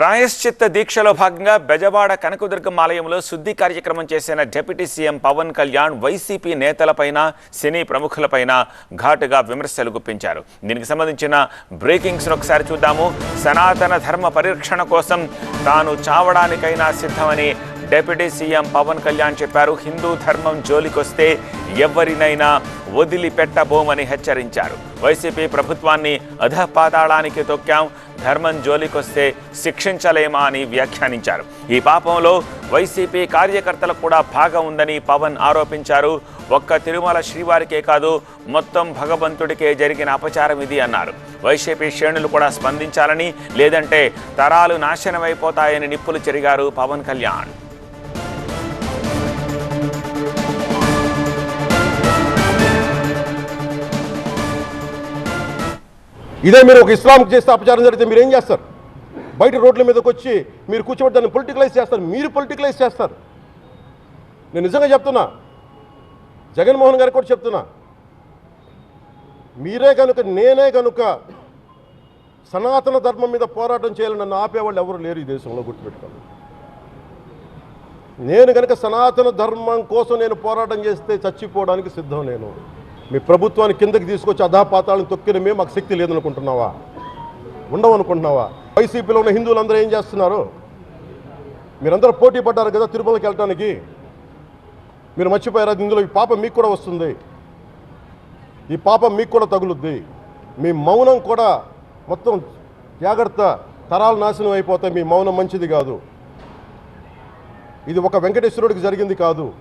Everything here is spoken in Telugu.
ప్రాయశ్చిత్త దీక్షలో భాగంగా బెజవాడ కనకదుర్గం ఆలయంలో శుద్ధి కార్యక్రమం చేసిన డిప్యూటీ సీఎం పవన్ కళ్యాణ్ వైసీపీ నేతలపైన సినీ ప్రముఖులపైన ఘాటుగా విమర్శలు గుప్పించారు. దీనికి సంబంధించిన బ్రేకింగ్స్ను ఒకసారి చూద్దాము. సనాతన ధర్మ పరిరక్షణ కోసం తాను చావడానికైనా సిద్ధమని డిప్యూటీ సీఎం పవన్ కళ్యాణ్ చెప్పారు. హిందూ ధర్మం జోలికొస్తే ఎవరినైనా వదిలిపెట్టబోమని హెచ్చరించారు. వైసీపీ ప్రభుత్వాన్ని అధపాతాళానికి తొక్కాం ధర్మం జోలికొస్తే శిక్షించలేమా అని వ్యాఖ్యానించారు. ఈ పాపంలో వైసీపీ కార్యకర్తలకు కూడా భాగం ఉందని పవన్ ఆరోపించారు. ఒక్క తిరుమల శ్రీవారికే కాదు మొత్తం భగవంతుడికే జరిగిన అపచారం ఇది అన్నారు. వైసీపీ శ్రేణులు కూడా స్పందించాలని లేదంటే తరాలు నాశనమైపోతాయని నిప్పులు చెరిగారు పవన్ కళ్యాణ్. ఇదే మీరు ఒక ఇస్లాంకి చేస్తే అపచారం జరిగితే మీరు ఏం చేస్తారు? బయట రోడ్ల మీదకి వచ్చి మీరు కూర్చోబెట్టి దాన్ని పొలిటికలైజ్ చేస్తారు. మీరు పొలిటికలైజ్ చేస్తారు. నేను నిజంగా చెప్తున్నా. జగన్మోహన్ గారికి కూడా చెప్తున్నా. మీరే కనుక నేనే కనుక సనాతన ధర్మం మీద పోరాటం చేయాలని నన్ను ఆపేవాళ్ళు ఎవరు లేరు ఈ దేశంలో గుర్తుపెట్టుకోండి. నేను కనుక సనాతన ధర్మం కోసం నేను పోరాటం చేస్తే చచ్చిపోవడానికి సిద్ధం నేను. మీ ప్రభుత్వాన్ని కిందకి తీసుకొచ్చి అధాపాతాలను తొక్కిన మేము మాకు శక్తి లేదనుకుంటున్నావా? ఉండవనుకుంటున్నావా? వైసీపీలో ఉన్న హిందువులందరూ ఏం చేస్తున్నారు? మీరందరూ పోటీ పడ్డారు కదా తిరుమలకి వెళ్ళటానికి. మీరు మర్చిపోయారు? అది ఇందులో ఈ పాపం మీకు కూడా వస్తుంది. ఈ పాపం మీకు కూడా తగులుద్ది. మీ మౌనం కూడా మొత్తం జాగ్రత్త తరాలు నాశనం అయిపోతాయి. మీ మౌనం మంచిది కాదు. ఇది ఒక వెంకటేశ్వరుడికి జరిగింది కాదు.